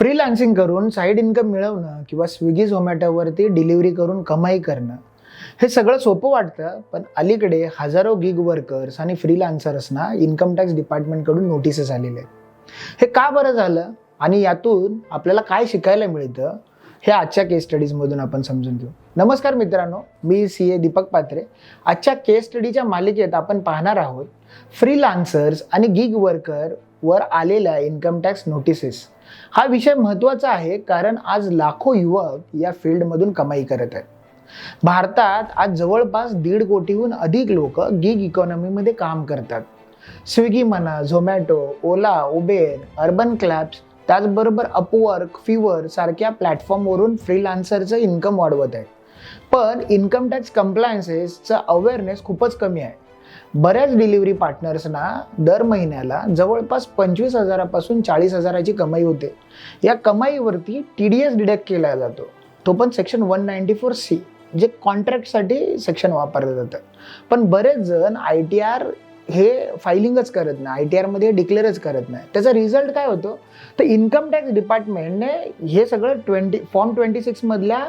Freelancing करून side income मिळवणं किंवा स्विगी झोमॅटोवरती डिलिव्हरी करून कमाई करणं हे सगळं सोपं वाटतं पण अलीकडे हजारो गिग वर्कर्स आणि फ्रीलान्सर्सना इन्कम टॅक्स डिपार्टमेंटकडून नोटिसेस आलेले आहेत. हे का बरं झालं? आणि यातून आपल्याला काय शिकायला मिळतं? हे आजच्या केस स्टडीजमधून आपण समजून घेऊ. नमस्कार मित्रांनो मी सी ए दीपक पात्रे. आजच्या केस स्टडीच्या मालिकेत आपण पाहणार आहोत फ्रीलान्सर्स आणि गिग वर्कर वर आलेल्या इन्कम टॅक्स नोटिसेस हा विषय महत्त्वाचा आहे कारण आज लाखो युवक या फील्डमधून कमाई करत आहेत. भारतात आज जवळपास दीड कोटीहून अधिक लोक गिग इकॉनॉमीमध्ये काम करतात. स्विगी म्हणा Zomato Ola Uber Urban Claps त्याचबरोबर अपवर्क फिवर सारख्या प्लॅटफॉर्मवरून फ्रीलान्सरचं इन्कम वाढवत आहे पण इन्कम टॅक्स कम्प्लायन्सेसचं अवेअरनेस खूपच कमी आहे. बऱ्याच डिलिव्हरी पार्टनर्सना दर महिन्याला जवळपास पंचवीस हजारापासून चाळीस हजाराची कमाई होते. या कमाईवरती टी डी एस डिडक्ट केला जातो. तो पण section one ninety four C J कॉन्ट्रॅक्टसाठी section वापरलं जातं. पण बरेच जण आय टी आर हे फायलिंगच करत नाही आय टी आरमध्ये डिक्लेअरच करत नाही. त्याचा रिझल्ट काय होतो? तर इन्कम टॅक्स डिपार्टमेंटने हे सगळं ट्वेंटी फॉर्म ट्वेंटी सिक्समधल्या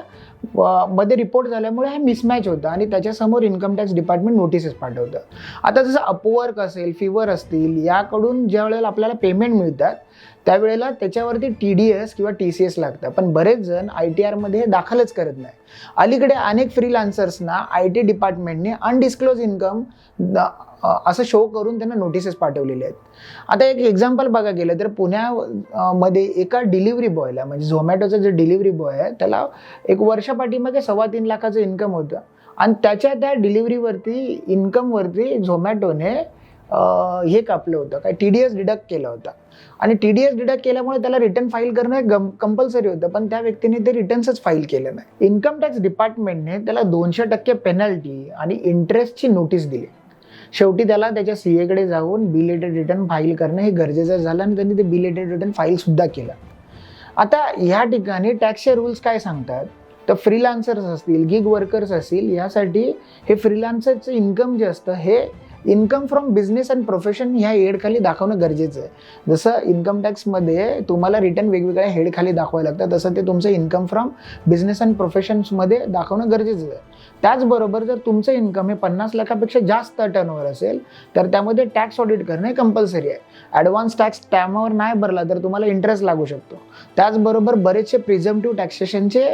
मध्ये रिपोर्ट झाल्यामुळे हे मिसमॅच होतं आणि त्याच्यासमोर इन्कम टॅक्स डिपार्टमेंट नोटिसेस पाठवतं. आता जसं अपवर्क असेल फिवर असतील याकडून ज्या वेळेला आपल्याला पेमेंट मिळतात त्यावेळेला त्याच्यावरती टी डी एस किंवा टी सी एस लागतं. पण बरेच जण आय टी आरमध्ये दाखलच करत नाही. अलीकडे अनेक फ्रीलान्सर्सना आय टी डिपार्टमेंटने अनडिस्क्लोज इन्कम असं शो करून त्यांना नोटिसेस पाठवलेले आहेत. आता एक एक्झाम्पल बघा गेलं तर पुण्यामध्ये एका डिलिव्हरी बॉयला म्हणजे झोमॅटोचा जे डिलिव्हरी बॉय आहे त्याला एक वर्षापाठीमागे सव्वा तीन लाखाचं इन्कम होतं. आणि त्याच्या त्या डिलिव्हरीवरती इन्कमवरती झोमॅटोने हे कापलं होतं. काय टी डी एस डिडक्ट केलं होतं. आणि टी डी एस डिडक्ट केल्यामुळे त्याला रिटर्न फाईल करणं कंपल्सरी होतं पण त्या व्यक्तीने ते रिटर्न्सच फाईल केलं नाही. इन्कम टॅक्स डिपार्टमेंटने त्याला दोनशे टक्के पेनल्टी आणि इंटरेस्टची नोटीस दिली. शेवटी त्याला त्याच्या सी एकडे जाऊन बिलेटेड रिटर्न फाईल करणं हे गरजेचं झालं आणि त्यांनी ते बिलेटेड रिटर्न फाईलसुद्धा केलं. आता ह्या ठिकाणी टॅक्सचे रूल्स काय सांगतात? तर फ्रीलान्सर्स असतील गिग वर्कर्स असतील यासाठी हे फ्रीलान्सरचं इन्कम जे असतं हे income from business and profession ह्या हेडखाली दाखवणं गरजेचं आहे. जसं इन्कम टॅक्समध्ये तुम्हाला रिटर्न वेगवेगळ्या हेडखाली दाखवायला लागतं तसं ते तुमचं इन्कम फ्रॉम बिझनेस अँड प्रोफेशन्समध्ये दाखवणं गरजेचं आहे. त्याचबरोबर जर तुमचं इन्कम हे पन्नास लाखापेक्षा जास्त टर्नओव्हर असेल तर त्यामध्ये टॅक्स ऑडिट करणं हे कंपल्सरी आहे. ॲडव्हान्स टॅक्स टायमावर नाही भरला तर तुम्हाला इंटरेस्ट लागू शकतो. त्याचबरोबर बरेचसे प्रिझमटिव्ह टॅक्सेशनचे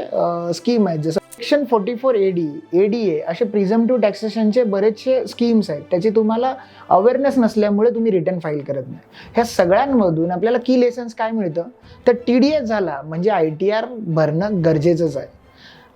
स्कीम आहेत जसं section forty four A D A D A असे प्रिझम्टिव्ह टॅक्सेशनचे बरेचसे स्कीम्स आहेत. त्याची तुम्हाला अवेअरनेस नसल्यामुळे तुम्ही रिटर्न फाईल करत नाही. ह्या सगळ्यांमधून आपल्याला की लेसन्स काय मिळतं? तर टी डी एस झाला म्हणजे आय टी आर भरणं गरजेचंच आहे.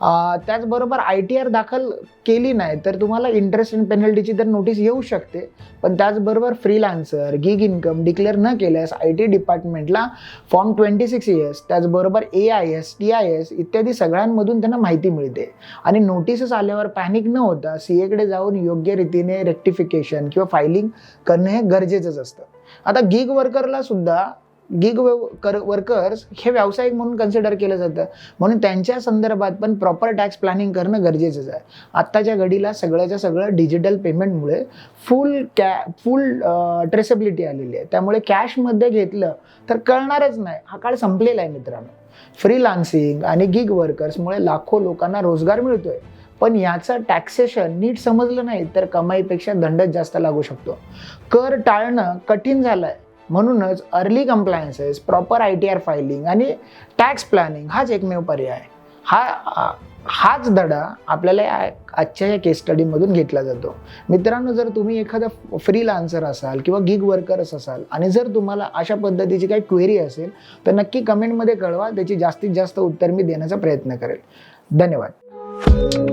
त्याचबरोबर आय टी आर दाखल केली नाही तर तुम्हाला इंटरेस्ट अँड पेनल्टीची तर नोटीस येऊ शकते. पण त्याचबरोबर फ्रीलान्सर गिग इन्कम डिक्लेअर न केल्यास आय टी डिपार्टमेंटला फॉर्म ट्वेंटी सिक्स एस त्याचबरोबर A I S T I S इत्यादी सगळ्यांमधून त्यांना माहिती मिळते. आणि नोटीसेस आल्यावर पॅनिक न होता सी एकडे जाऊन योग्य रीतीने रेक्टिफिकेशन किंवा फायलिंग करणं हे गरजेचंच असतं. आता गिग वर्करला सुद्धा गिग कर वर्कर्स हे व्यावसायिक म्हणून कन्सिडर केलं जातं. म्हणून त्यांच्या संदर्भात पण प्रॉपर टॅक्स प्लॅनिंग करणं गरजेचंच आहे. आत्ताच्या घडीला सगळ्याच्या सगळं डिजिटल पेमेंटमुळे फुल कॅ फुल ट्रेसेबिलिटी आलेली आहे. त्यामुळे कॅशमध्ये घेतलं तर कळणारच नाही. हा काळ संपलेला आहे मित्रांनो. फ्रीलान्सिंग आणि गिग वर्कर्समुळे लाखो लोकांना रोजगार मिळतोय. पण याचं टॅक्सेशन नीट समजलं नाही तर कमाईपेक्षा दंडच जास्त लागू शकतो. कर टाळणं कठीण झालं आहे म्हणूनच early compliances proper I T R filing आणि टॅक्स प्लॅनिंग हाच एकमेव पर्याय. हा हाच धडा आपल्याला या आजच्या या केस स्टडीमधून घेतला जातो. मित्रांनो जर तुम्ही एखादा फ्रीलान्सर असाल किंवा गिग वर्कर्स असाल आणि जर तुम्हाला अशा पद्धतीची काही क्वेरी असेल तर नक्की कमेंटमध्ये कळवा त्याची जास्तीत जास्त उत्तर मी देण्याचा प्रयत्न करेल. धन्यवाद.